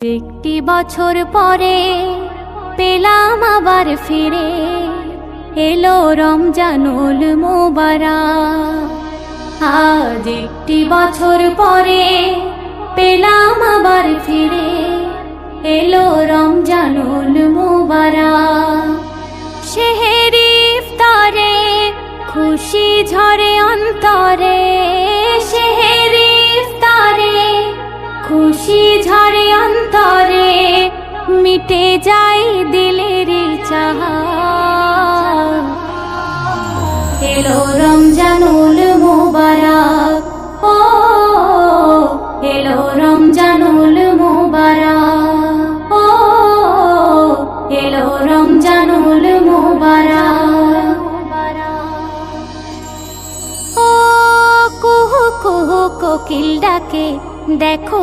একটি বছর পরে পেলাম আবার ফিরে। এলো রমজানুল মোবারা আজ একটি বছর পরে পেলাম আবার ফিরে। এলো রমজানুল মোবারা শেহেরি ইফতারে খুশি ঝরে অন্তরে। শেহেরি খুশি ঝরে অন্তরে মিটে যায় দিলের চাহা। এলো রমজানুল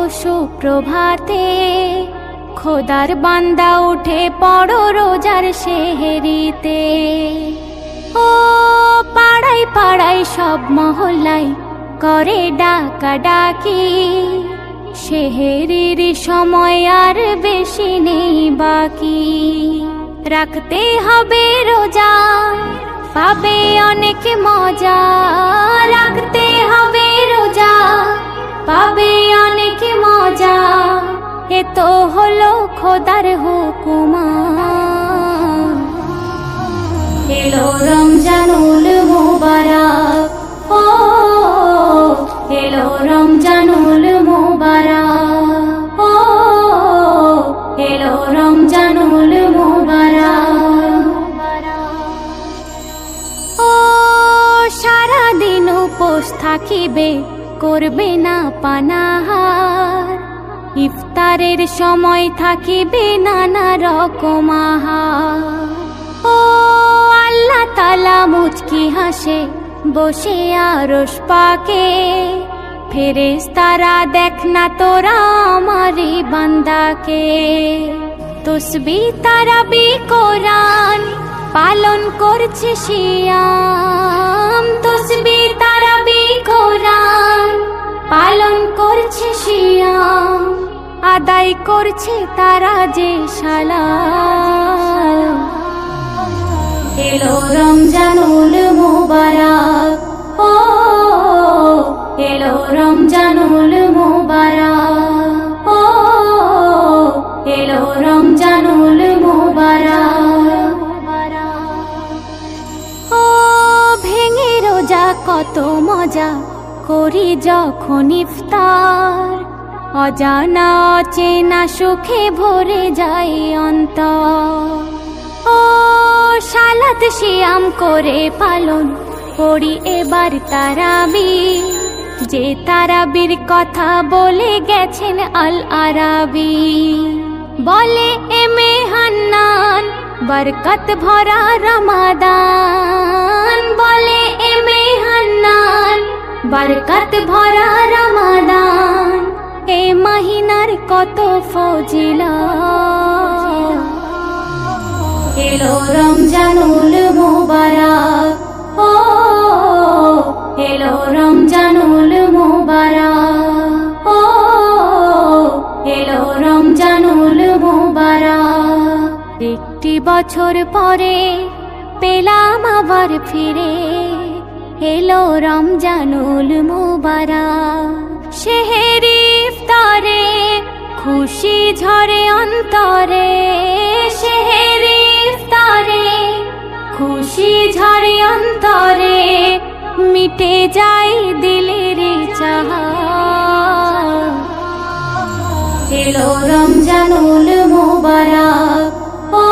সুপ্রভাতে খোদার বান্দা উঠে পড়ো রোজার শেহেরিতে ও পাড়াই পাড়াই সব মহল্লাই করে ডাকা ডাকি। শেহেরির সময় আর বেশি নেই বাকি। রাখতে হবে রোজা, পাবে অনেক মজা। রাখতে হলো খোদার হুকুমা। এলো রমজানুল মুবারক। ও, এলো রমজানুল মুবারক। ও, এলো রমজানুল মুবারক। ও, সারাদিন উপোস থাকিবে, করবে না পানাহার ইফতারের সময় থাকিবে নানা রকম ও আল্লাহ তালা মুচকি হাসে, বসে আরস পাকে। ফেরেস তারা দেখ না তোরা আমারি বান্দাকে। তসবি তারা বি কোরআন পালন করছে শিয়াম তসবি তারা বি কোরআন পালন করছে শিয়াম আদায় করছে তারা যে শালা। এলো রমজানুল মুবারক। ও, এলো রমজানুল মুবারক। ও, এলো রমজানুল মুবারক। ও, ভেঙে রোজা কত মজা করি যখন ইফতার। অজানা, অচেনা সুখে ভরে যায় অন্ত ও সালাত শিয়াম করে পালন করি এবার তারাবি। যে তারাবির কথা বলে গেছেন আল আরাবি। বলে এমে হান্নান বরকত ভরা রমাদান। বলে এমে হান্নান বরকত ভরা রমাদান। এ মাহিনার কত ফজিলা। এলো রমজানুল মুবারক, ও, এলো রমজানুল মুবারক, ও, এলো রমজানুল মুবারক। একটি বছর পরে পেলাম আবার ফিরে, এলো রমজানুল মুবারক। শেহেরি ইফতারে খুশি ঝরে অন্তরে শেহেরি খুশি ঝরে অন্তরে, মিটে যায় দিলের চাহা এলো রমজানুল মুবারক, ও,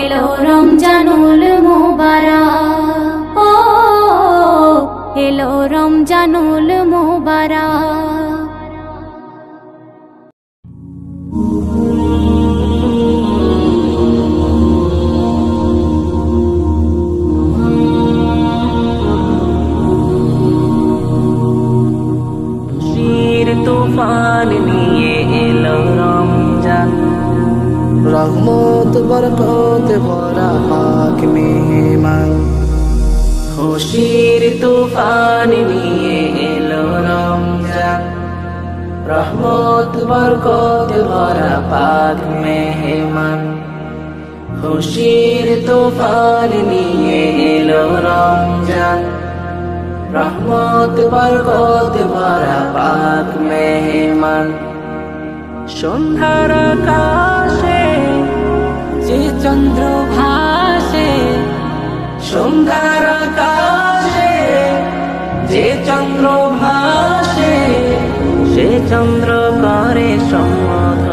এলো রমজানুল মুবারক, ও, এলো রমজানুল তুফান নিয়ে এলো রমজান। রহমত, বরকত ভরা পাক মেহমান। খুশির তুফান নিয়ে এলো রমজান। রহমত, বরকত ভরা পাক মেহমান। সন্ধ্যার আকাশে যে চন্দ্র ভাসে, সন্ধ্যার আকাশে যে চন্দ্র ভাসে, সে চন্দ্র করে সম্মত।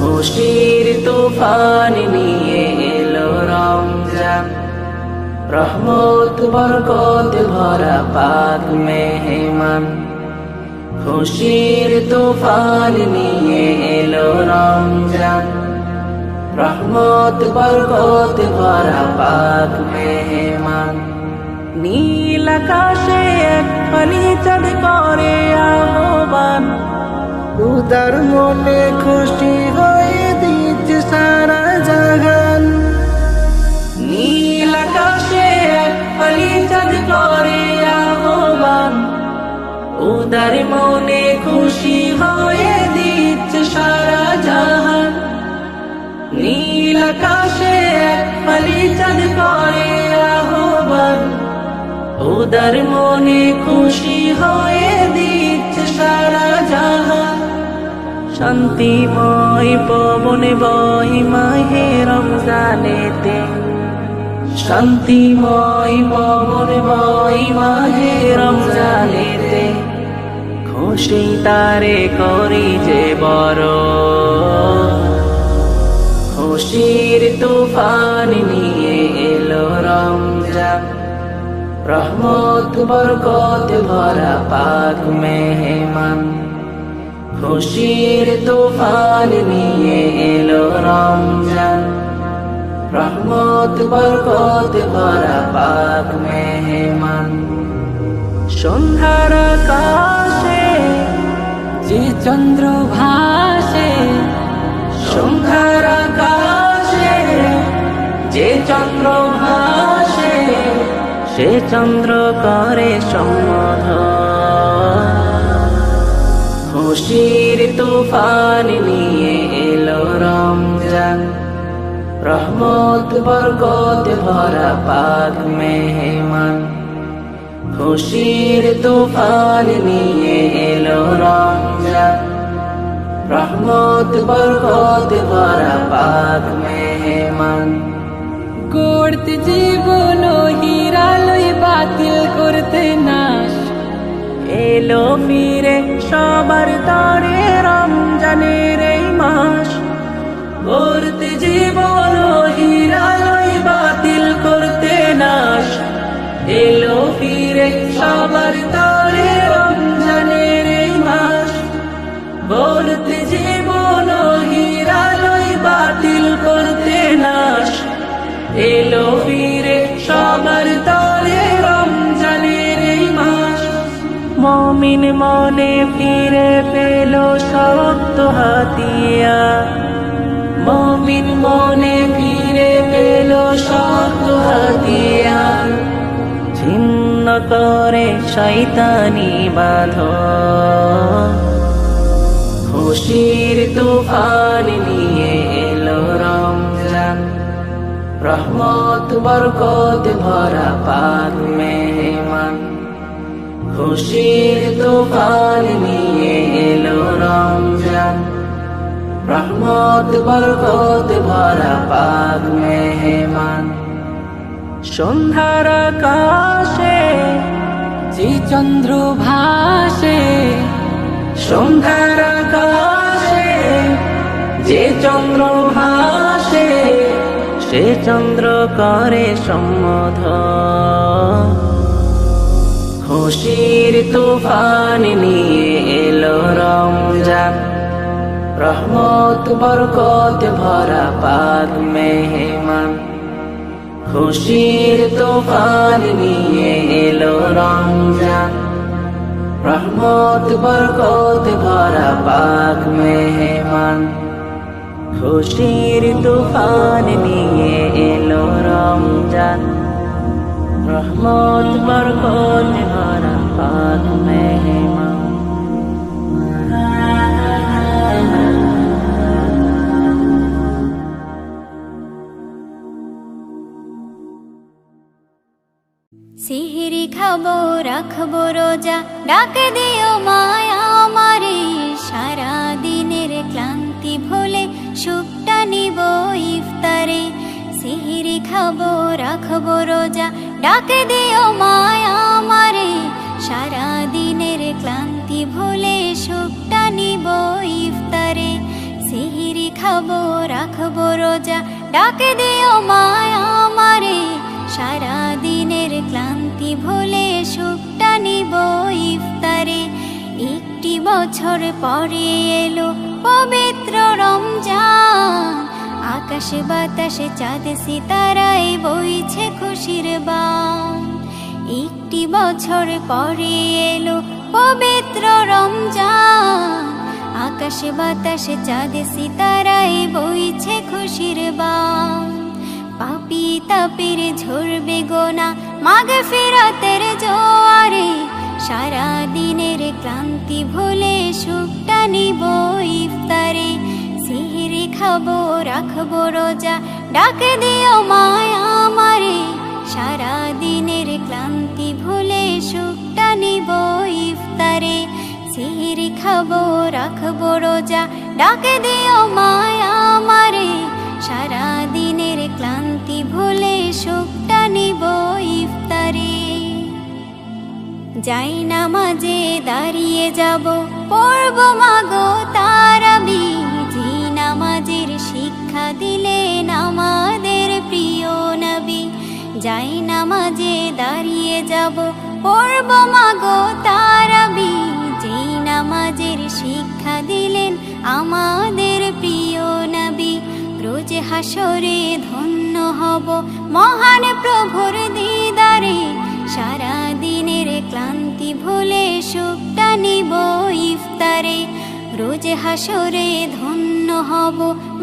খুশির তুফান নিয়ে এলো রমজান। রহমত, বরকত ভরা পাক মেহমান। খুশির তুফান নিয়ে এলো রমজান। রহমত, বরকত ভরা পাক মেহমান। নীল আকাশে এক ফালি চাঁদ করে আহ্বান। উদার মনে খুশি হয়ে দিচ্ছে সারা জাগান। নীল আকাশে এক ফালি চাঁদ করে আহ্বান। উদার মনে খুশি হয়ে দিচ্ছে সারা জাহান। নীল আকাশে উদার মনে খুশি হয়ে দিচ্ছে সারা জাহান শান্তিময় পবনে বই মাহে রমজানেতে। শান্তিময় পবনে বই মাহে রমজানেতে। খুশি তারে করি যে বড়। খুশির তুফান নিয়ে এলো রমজান রহমত, বরকত, ভরা পাক মেহমান। খুশির তুফান নিয়ে এলো রমজান। রহমত, বরকত, ভরা পাক মেহমান। সন্ধ্যার আকাশে যে চন্দ্র ভাসে, সন্ধ্যার আকাশে যে চন্দ্র সে চন্দ্র করে সম্মধ খুশির তুফান নিয়ে এলো রমজান। রহমত, বরকত ভরা পাক মেহমান। খুশির তুফান নিয়ে এলো রমজান। রহমত, বরকত ভরা পাক মেহমান। করতে জীবন হিরালই বাতিল করতে নাশ। এলো ফিরে সবার তরে রমজানের এই মাস। করতে জীবন হিরালই বাতিল করতে নাশ। এলো ফিরে সবার তরে মমিন মনে ফিরে পেল শক্ত হাতিয়া। মমিন মনে ফিরে পেল শক্ত হাতিয়া। ছিন্ন করে শৈতানি বাঁধ খুশির তুফান নিয়ে এলো রমজান। রহমত, বরকত, ভরা পাক মেহমান খুশির তুফান নিয়ে এলো রমজান। রহমত, বরকত ভরা পাক মেহমান। সন্ধ্যার আকাশে যে চন্দ্র ভাসে। সন্ধ্যার আকাশে যে চন্দ্র ভাসে, সে চন্দ্র করে সম্মধ খুশির তুফান নিয়ে এলো রমজান। রহমত, বরকত, ভরা পাক মেহমান। খুশির তুফান নিয়ে এলো রমজান। রহমত, বরকত, ভরা পাক মেহমান। খুশির তুফান নিয়ে এলো রমজান। রহমত, বরকত হারা পাক মেহমা সিহিরি খাব, রাখব রোজা, ডাক দিও মায়া আমারে। সারা দিনের ক্লান্তি ভোলে সুখটা নিব ইফতারে। সিহিরি খাব, রাখব রোজা ডাক দিও মায়া আমারে। সারা দিনের ক্লান্তি ভুলে সুখটা নিব ইফতারে। সিহিরি খাব, রাখব রোজা। ডাক দিও মায়া আমারে। সারা দিনের ক্লান্তি ভুলে সুখটা নিব ইফতারে। একটি বছর পরে এলো পবিত্র রমজান। আকাশে বাতাসে চাঁদে সিতারায় বইছে খুশির বান। একটি বছর পরে এলো পবিত্র রমজান। আকাশে বাতাসে চাঁদে সিতারায় বইছে খুশির বান। পাপি তাপের ঝরবে গোনা মাগে ফেরাতের জোয়ারে। সারা দিনের ক্লান্তি ভুলে সুখটা নিব ইফতারে। খাব রাখব রোজা। ডাক দিও মায়া আমারে সারা দিনের ক্লান্তি ভুলে সুখটা নিব ইফতারে। সিহিরি খাব, রাখব রোজা। ডাকে দিও মায়া আমারে সারা দিনের ক্লান্তি ভুলে সুখটা নিব ইফতারে। যাই না মাঝে দাঁড়িয়ে যাব, পড়ব মাগো তারাবি। শিক্ষা দিলেন আমাদের প্রিয় নবী। যাই নামাজে দাঁড়িয়ে যাব, পড়ব মাগো তারাবি জি নামাজের শিক্ষা দিলেন আমাদের প্রিয় নবী। রোজ হাসরে ধন্য হব মহান প্রভুর দিদারে। সারা দিনের ক্লান্তি ভুলে সুখটা নিব ইফতারে। রোজ হাসরে ধন্য হব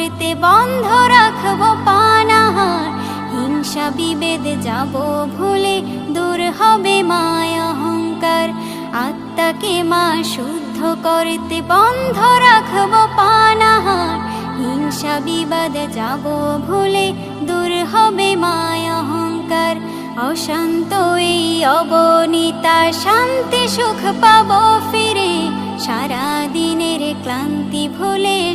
করতে বন্ধ রাখব পানাহার। হিংসা বিভেদ যাব ভুলে, দূর হবে মায় অহংকার। আত্মাকে মা শুদ্ধ করতে বন্ধ রাখব পানাহার। হিংসা বিবাদ যাব ভুলে, দূর হবে মায় অহংকার। অশান্ত এই অবনীতা শান্তি সুখ পাবো ফিরে। সারা দিনের ক্লান্তি ভুলে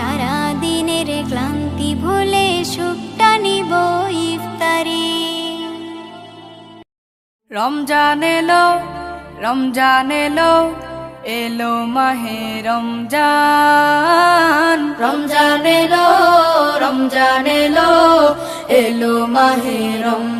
সারা দিনের ক্লান্তি ভুলে সুখটা নিব ইফতারে। রমজান এলো রমজান এলো এলো মাহে রমজান। রমজান এলো রমজান এলো এলো মাহে রমজান।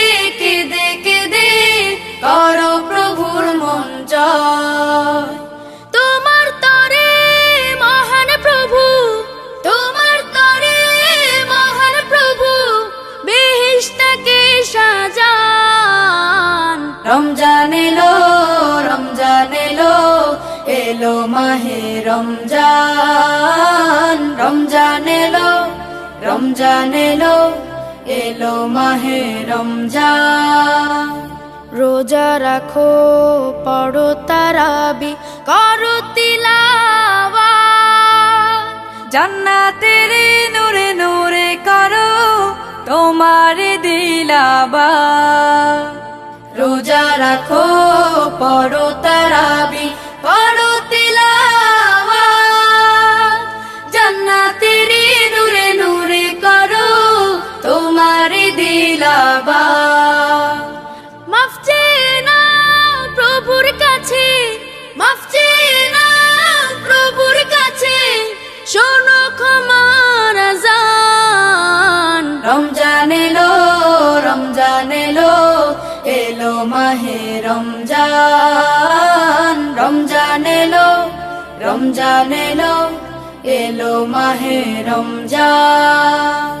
দেখে দে, কর প্রভুর মন জয়। তোমার তরে মহান প্রভু, তোমার তরে মহান প্রভু বেহিস্তাকে সাজান। রমজান এলো রমজান এলো এলো মাহে রমজান। রমজান এলো রমজান এলো এলো মাহে রমজান। রোজা রাখো পড়ো তারাবি করো তিলাওয়া জান্নাতের নূরে নূরে করো তোমার দিলাবা রোজা রাখো পড়ো তারাবি দিলাবা মাফ প্রভুর কাছে মাফ প্রভুর কাছে। শোনো ক্ষমার রমজান এলো রমজান এলো এলো মাহে রমজান। রমজান এলো রমজান এলো এলো মাহে রমজান।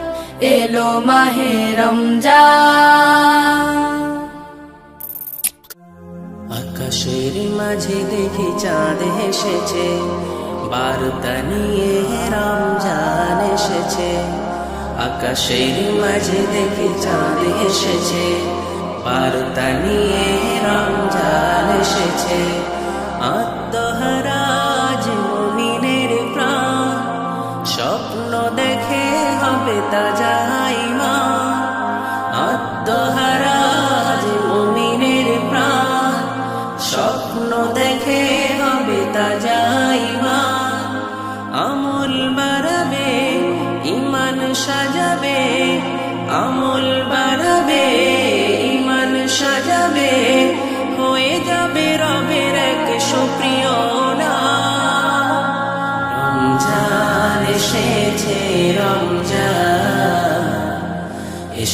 এলো মাহে রমজান। আকাশের মাঝে দেখি চাঁদ এসেছে, বার্তা নিয়ে রমজান এসেছে। আকাশের মাঝে দেখি চাঁদ এসেছে, বার্তা নিয়ে রমজান এসেছে। আত্মহারাজ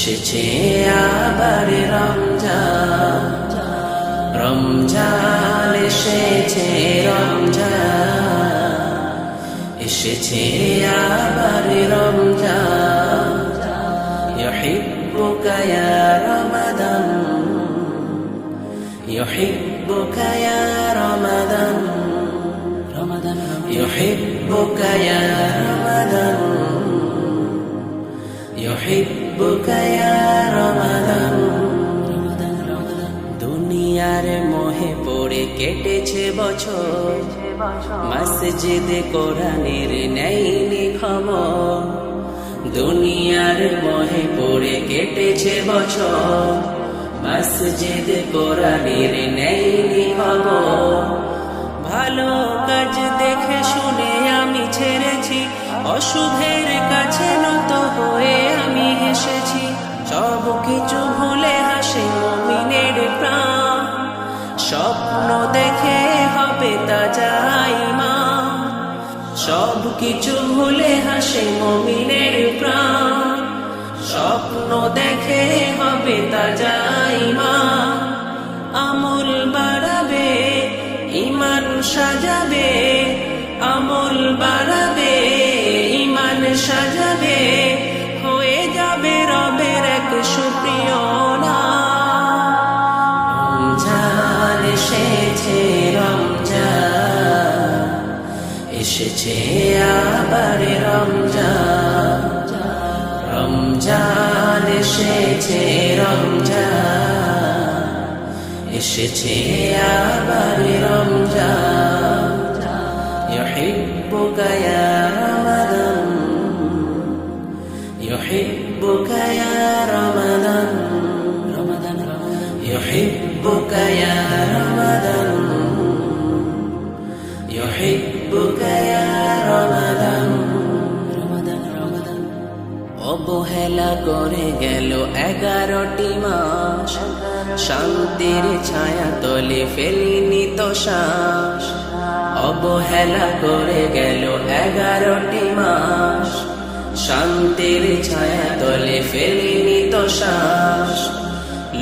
এসেছে আবার রমজান রমজান এসেছে রমজান এসেছে আবার রমজান يحبك يا رمضان يحبك يا رمضان رمضان يحبك يا رمضان يحبك يا رمضان দুনিয়ার মোহে পড়ে কেটেছে বছর মসজিদে কোরআনের নেইনি খবর দুনিয়ার মোহে পড়ে কেটেছে বছর মসজিদ কোরআনের নেইনি খবর ভালো কাজ দেখে শুনে আমি ছেড়েছি অশুভের কাছে নত হয়ে আমি হেসেছি, সব কিছু ভুলে হাসে মমিনের প্রাণ। স্বপ্ন দেখে হবে তাজা ইমান সব কিছু ভুলে হাসে মমিনের প্রাণ। স্বপ্ন দেখে হবে তাজা ইমান আমল বাড়াবে ইমান সাজাবে, আমল বাড়াবে এসেছে আবার রমজান রমজান এসেছে রমজান এসেছে আবার রমজান يحبك يا رمضان يحبك يا رمضان رمضان يحبك يا رمضان অবহেলা করে গেল এগারোটি মাস। শান্তির ছায়া তলে ফেলিনি তো শ্বাস। অবহেলা করে গেল এগারোটি মাস। শান্তির ছায়া তলে ফেলিনি তো শ্বাস।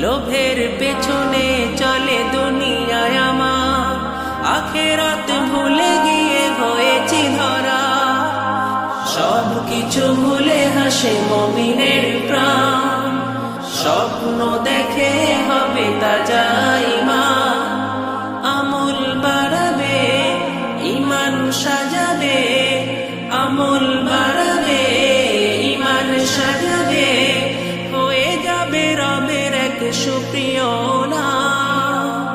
লোভের পেছনে চলে দুনিয়ায় আমার। আখেরাত ভুলে গিয়ে হয়েছি ধরা। সব কিছু ভুলে হাসে মমিনের প্রাণ। স্বপ্ন দেখে হবে তাজা ইমান। আমল বাড়াবে, ইমান সাজাবে। আমল বাড়াবে, ইমান সাজাবে। হয়ে যাবে রবের এক সুপ্রিয় নাম।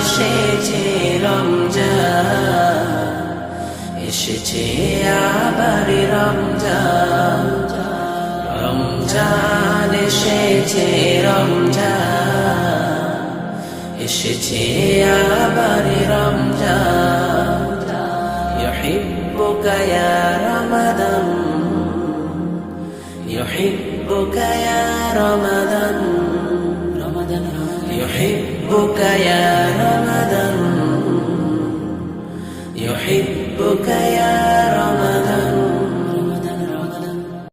সে যে রমজান। এসেছে আবার রমজান রমজান এসেছে রমজান এসেছে আবার রমজান يحبك يا رمضان يحبك يا رمضان رمضان يحبك يا رمضان يحبك يا رمضان.